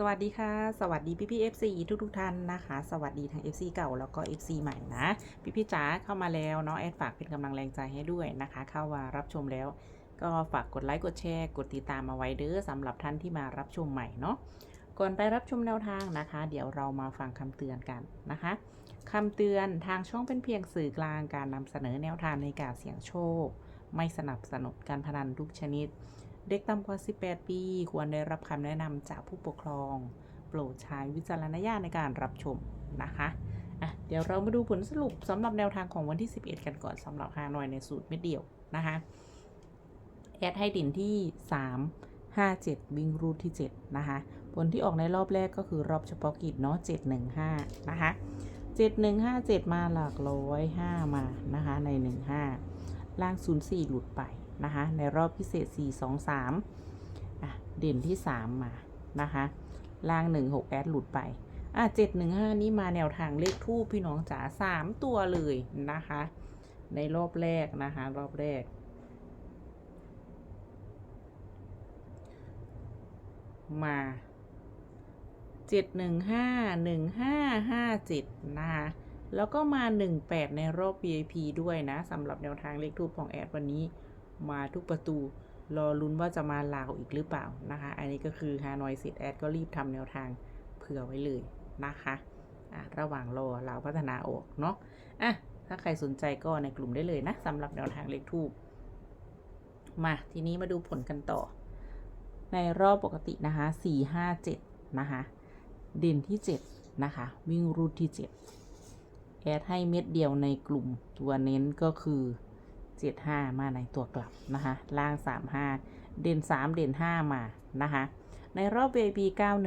สวัสดีค่ะ สวัสดีพี่พี่ FC ทุกทุกท่านนะคะ สวัสดีทั้ง FC เก่าแล้วก็ FC ใหม่นะ พี่พี่จ๋าเข้ามาแล้วเนาะแอดฝากเป็นกำลังแรงใจให้ด้วยนะคะ เข้ามารับชมแล้ว ก็ฝากกดไลค์กดแชร์ กดติดตามมาไว้เด้อสำหรับท่านที่มารับชมใหม่เนาะก่อนไปรับชมแนวทางนะคะ เดี๋ยวเรามาฟังคำเตือนกันนะคะคำเตือนทางช่องเป็นเพียงสื่อกลางการนำเสนอแนวทางในการเสี่ยงโชค ไม่สนับสนุนการพนันทุกชนิด เด็กต่ำกว่า 18 ปี ควรได้รับคำแนะนำจากผู้ปกครอง โปรดใช้วิจารณญาณในการรับชมนะคะอะเดี๋ยวเรามาดูผลสรุปสำหรับแนวทางของวันที่ 11 กันก่อนสำหรับฮานอยในสูตรเม็ดเดียวนะคะแอดให้ดินที่ 3 5 7 วิ่งรูทที่ 7 นะคะ ผลที่ออกในรอบแรกก็คือรอบเฉพาะกิจเนาะ715 นะคะ 7157 มาหลักร้อย5มานะคะใน 15 ล่าง 04 หลุดไป นะคะ ในรอบพิเศษ 423อะเด่นที่ 3 มานะคะล่าง 16 แอดหลุดไปอะ715 นี่มาแนวทางเลขทูปพี่น้องจ๋า3 ตัวเลยนะคะ ในรอบแรกนะคะรอบแรกมาเจ็ดหนึ่งห้าหนึ่งห้าห้าเจ็ดนะคะแล้วก็มาหนึ่งแปดในรอบ VIP ด้วยนะสำหรับแนวทางเลขทูปของแอดวันนี้ มาทุกประตู รอลุ้นว่าจะมาลาวอีกหรือเปล่านะคะ อันนี้ก็คือฮานอยสิทธิ์แอดก็รีบทำแนวทางเผื่อไว้เลยนะคะอะระหว่างรอลาวพัฒนาออกเนาะอะถ้าใครสนใจก็ในกลุ่มได้เลยนะสำหรับแนวทางเลขทูปมาทีนี้มาดูผลกันต่อ ในรอบปกตินะคะ4 5 7นะคะเด่นที่7นะคะ วิ่งรูทที่7แอดให้เม็ดเดียวในกลุ่มตัวเน้นก็คือ 75มาในตัวกลับนะคะล่าง35เด่น3เด่น5มานะคะในรอบ VIP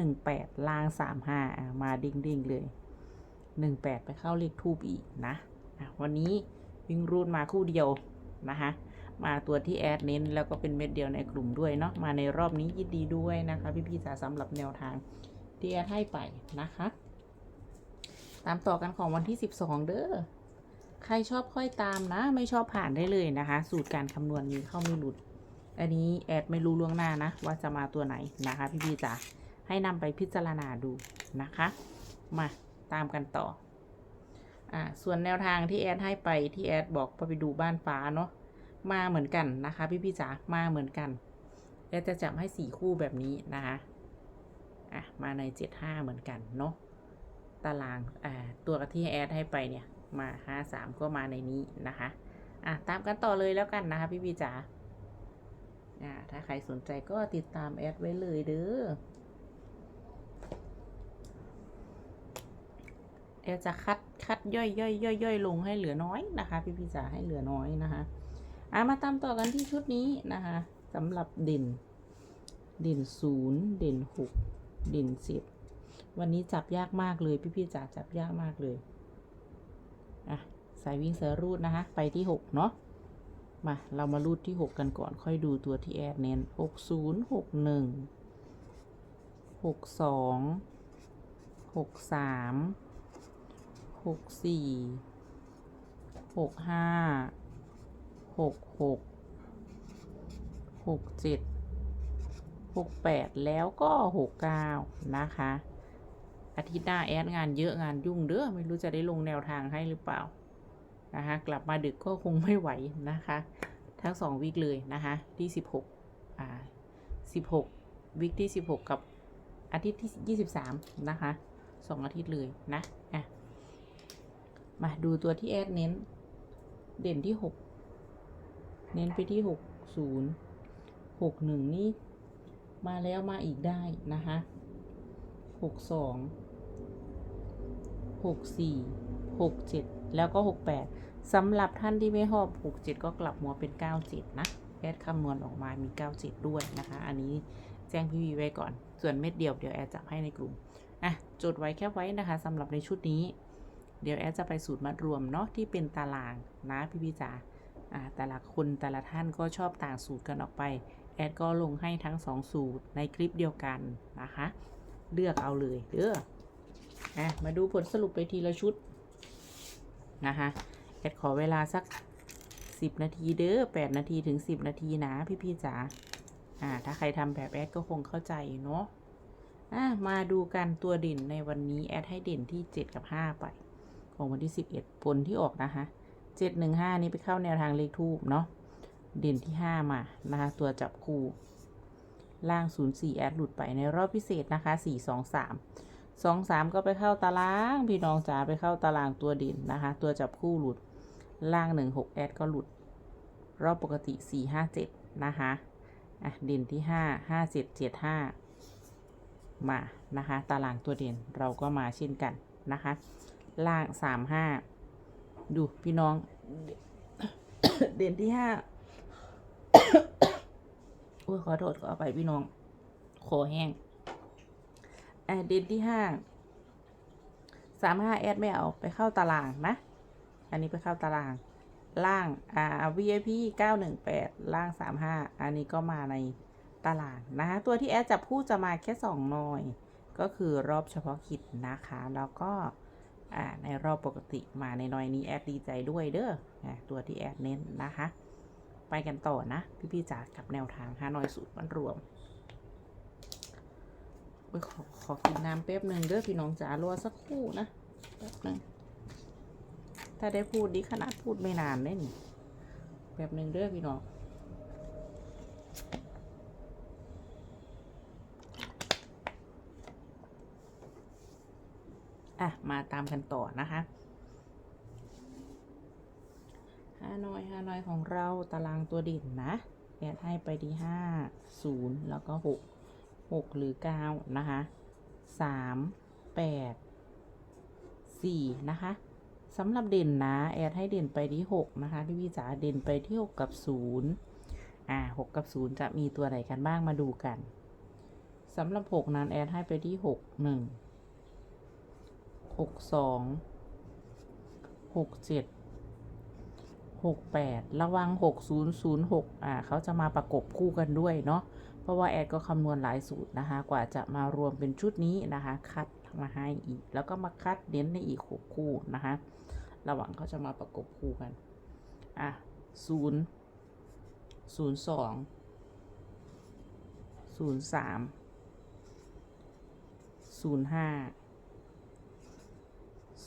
918ล่าง 35 มาดิ้งดิ้งๆเลย 18 ไปเข้าเลขทูบอีกนะวันนี้วิ่งรูดมาคู่เดียวนะคะ มาตัวที่แอดเน้นแล้วก็เป็นเม็ดเดียวในกลุ่มด้วยเนาะ มาในรอบนี้ยินดีด้วยนะคะ พี่ๆจ๋าสำหรับแนวทางที่แอดให้ไปนะคะ ตามต่อกันของวันที่ 12 เด้อ ใครชอบค่อยตามนะ ไม่ชอบผ่านได้เลยนะคะ สูตรการคำนวณมีเข้าไม่หลุด อันนี้แอดไม่รู้ล่วงหน้านะ ว่าจะมาตัวไหนนะคะพี่ๆจ๋าให้นำไปพิจารณาดูนะคะ มาตามกันต่ออ่าส่วนแนวทางที่แอดให้ไปที่แอดบอกไปดูบ้านฟ้าเนาะมาเหมือนกันนะคะ พี่พี่จ๋ามาเหมือนกันแล้วจะจับให้สี่คู่แบบนี้นะคะอะมาในเจ็ดห้าเหมือนกันเนาะตารางอ่าตัวที่แอดให้ไปเนี่ย มาห้าสามก็มาในนี้นะคะอะตามกันต่อเลยแล้วกันนะคะ พี่พี่จ๋าอ่าถ้าใครสนใจก็ติดตามแอดไว้เลยเด้อแอดจะคัดคัดย่อยย่อยย่อยย่อยลงให้เหลือน้อยนะคะ พี่พี่จ๋าให้เหลือน้อยนะคะอะมาตามต่อกันที่ชุดนี้นะคะสำหรับเด่น เด่นศูนย์เด่นหกเด่นสิบวันนี้จับยากมากเลย พี่ๆจ๋าจับยากมากเลย อะสายวิ่งเสือรูดนะคะ ไปที่หกเนาะมา เรามารูดที่หกกันก่อน ค่อยดูตัวที่แอดเน้นหกศูนย์หกหนึ่งหกสองหกสามหกสี่หกห้าหกหกหกเจ็ดหกแปดแล้วก็หกเก้านะคะ อาทิตย์หน้าแอดงานเยอะงานยุ่งเด้อไม่รู้จะได้ลงแนวทางให้หรือเปล่านะคะกลับมาดึกก็คงไม่ไหวนะคะ ทั้งสองวีคเลยนะคะที่สิบหกอ่าสิบหกวีคที่สิบหกกับอาทิตย์ที่ยี่สิบสามนะคะสองอาทิตย์เลยนะอะมาดูตัวที่แอดเน้น เด่นที่หกเน้นไปที่หกศูนย์หกหนึ่งนี่มาแล้วมาอีกได้นะคะหกสอง หกสี่หกเจ็ดแล้วก็หกแปดสำหรับท่านที่ไม่ชอบหกเจ็ดก็กลับหัวเป็นเก้าเจ็ดนะแอดคำนวณออกมามีเก้าเจ็ดด้วยนะคะ อันนี้แจ้งพี่วีไว้ก่อน ส่วนเม็ดเดียวเดี๋ยวแอดจับให้ในกลุ่มอะจดไว้แค่ไว้นะคะสำหรับในชุดนี้ เดี๋ยวแอดจะไปสูตรมัดรวมเนาะที่เป็นตารางนะพี่พี่จ๋าอ่าแต่ละคนแต่ละท่านก็ชอบต่างสูตรกันออกไป แอดก็ลงให้ทั้งสองสูตรในคลิปเดียวกันนะคะ เลือกเอาเลยเด้อ อะมาดูผลสรุปไปทีละชุดนะคะแอดขอเวลาสัก 10 นาทีเด้อ8นาทีถึง 10 นาทีนะพี่ๆจ๋าอ่า ถ้าใครทำแบบแอดก็คงเข้าใจเนาะอะมาดูกันตัวเด่นในวันนี้แอดให้เด่นที่ 7 กับ 5 ไป ของวันที่ 11 ผลที่ออกนะคะ 715 นี้ไปเข้าแนวทางเลขทูบเนาะเด่นที่ 5 มา นะคะ ตัวจับคู่ ล่าง 04 แอดหลุดไปในรอบพิเศษนะคะ 423 23ก็ไปเข้าตาราง พี่น้องจ๋าไปเข้าตารางตัวเด่นนะคะ ตัวจับคู่หลุดล่าง16แอดก็หลุด รอบปกติ457นะคะอะเด่นที่5 5775มานะคะ ตารางตัวเด่นเราก็มาเช่นกันนะคะ ล่าง35ดูพี่น้องเด่นที่5อุ้ยขอโทษขอไปพี่น้องคอแห้ง เด่นที่ห้าสามห้าแอดไม่เอาไปเข้าตารางนะ อันนี้ไปเข้าตาราง ล่างอ่า VIP 918 ล่าง 35 อันนี้ก็มาในตารางนะคะตัวที่แอดจับคู่จะมาแค่2หน่อยก็คือรอบเฉพาะกิจนะคะ แล้วก็อ่าในรอบปกติมาในหน่อยนี้แอดดีใจด้วยเด้อนะตัวที่แอดเน้นนะคะ ไปกันต่อนะ พี่ๆจ๋ากับแนวทางฮานอยสูตรมันรวม เอ้ยขอขอกินน้ำแป๊บหนึ่งเด้อพี่น้องจ๋ารอสักครู่นะแป๊บหนึ่งถ้าได้พูดดีขนาดพูดไม่นานได้นี่แป๊บหนึ่งเด้อพี่น้องอะ มาตามกันต่อนะคะฮานอยฮานอยของเราตารางตัวเด่นนะแอดให้ไปที่ห้าศูนย์แล้วก็หก หกหรือเก้านะคะสามแปดสี่นะคะสำหรับเด่นนะ แอดให้เด่นไปที่หกนะคะพี่พี่จ๋าเด่นไปที่หกกับศูนย์อ่าหกกับศูนย์จะมีตัวไหนกันบ้างมาดูกันสำหรับหกนั้น แอดให้ไปที่หกหนึ่งหกสองหกเจ็ดหกแปดระวังหกศูนย์ศูนย์หกอ่า เขาจะมาประกบคู่กันด้วยเนาะ เพราะว่าแอดก็คำนวณหลายสูตรนะคะ กว่าจะมารวมเป็นชุดนี้นะคะ คัดมาให้อีก แล้วก็มาคัดเน้นในอีกหกคู่นะคะ ระหว่างเขาจะมาประกบคู่กัน อะศูนย์ศูนย์สองศูนย์สามศูนย์ห้า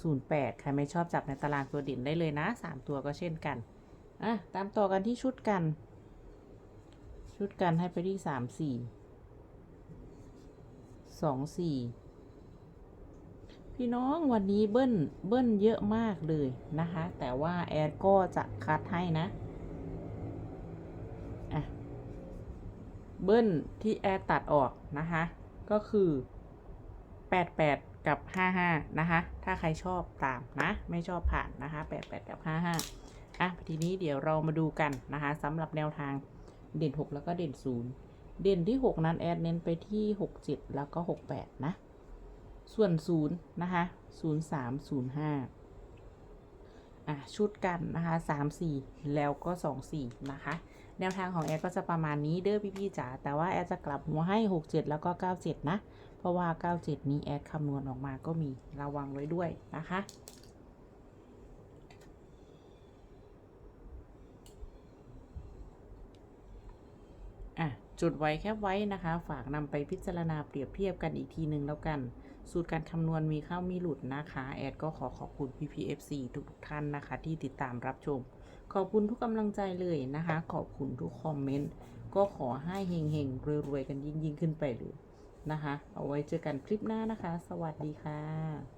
08ใครไม่ชอบจับในตารางตัวเด่นได้เลยนะ3ตัวก็เช่นกัน อะ ตามต่อกันที่ชุดกัน ชุดกันให้ไปที่3 4 2 4พี่น้องวันนี้เบิ้ลเบิ้ลเยอะมากเลยนะคะ แต่ว่าแอดก็จะคัดให้นะอะเบิ้ลที่แอดตัดออกนะคะ ก็คือ88กับ55นะคะ ถ้าใครชอบตามนะ ไม่ชอบผ่านนะคะ88กับ55อะทีนี้เดี๋ยวเรามาดูกันนะคะสำหรับแนวทาง เด่น 6 แล้วก็เด่น 0 เด่นที่ 6 นั้นแอดเน้นไปที่ 67 แล้วก็ 68 นะ ส่วน 0 นะคะ 03 05 อะ ชุดกันนะคะ 3 4 แล้วก็ 2 4 นะคะ แนวทางของแอดก็จะประมาณนี้เด้อพี่ๆจ๋า แต่ว่าแอดจะกลับหัวให้ 67 แล้วก็ 97 นะ เพราะว่า 97 นี้แอดคำนวณออกมาก็มีระวังไว้ด้วยนะคะ อะ จุดไว้แค่ไว้นะคะ ฝากนำไปพิจารณาเปรียบเทียบกันอีกทีหนึ่งแล้วกัน สูตรการคำนวณมีเข้ามีหลุดนะคะ แอดก็ขอขอบคุณ PPFC ทุกท่านนะคะ ที่ติดตามรับชม ขอบคุณทุกกำลังใจเลยนะคะ ขอบคุณทุกคอมเมนต์ ก็ขอให้เฮงๆรวยๆกันยิ่งๆ ขึ้นไปเลยนะคะ เอาไว้เจอกันคลิปหน้านะคะ สวัสดีค่ะ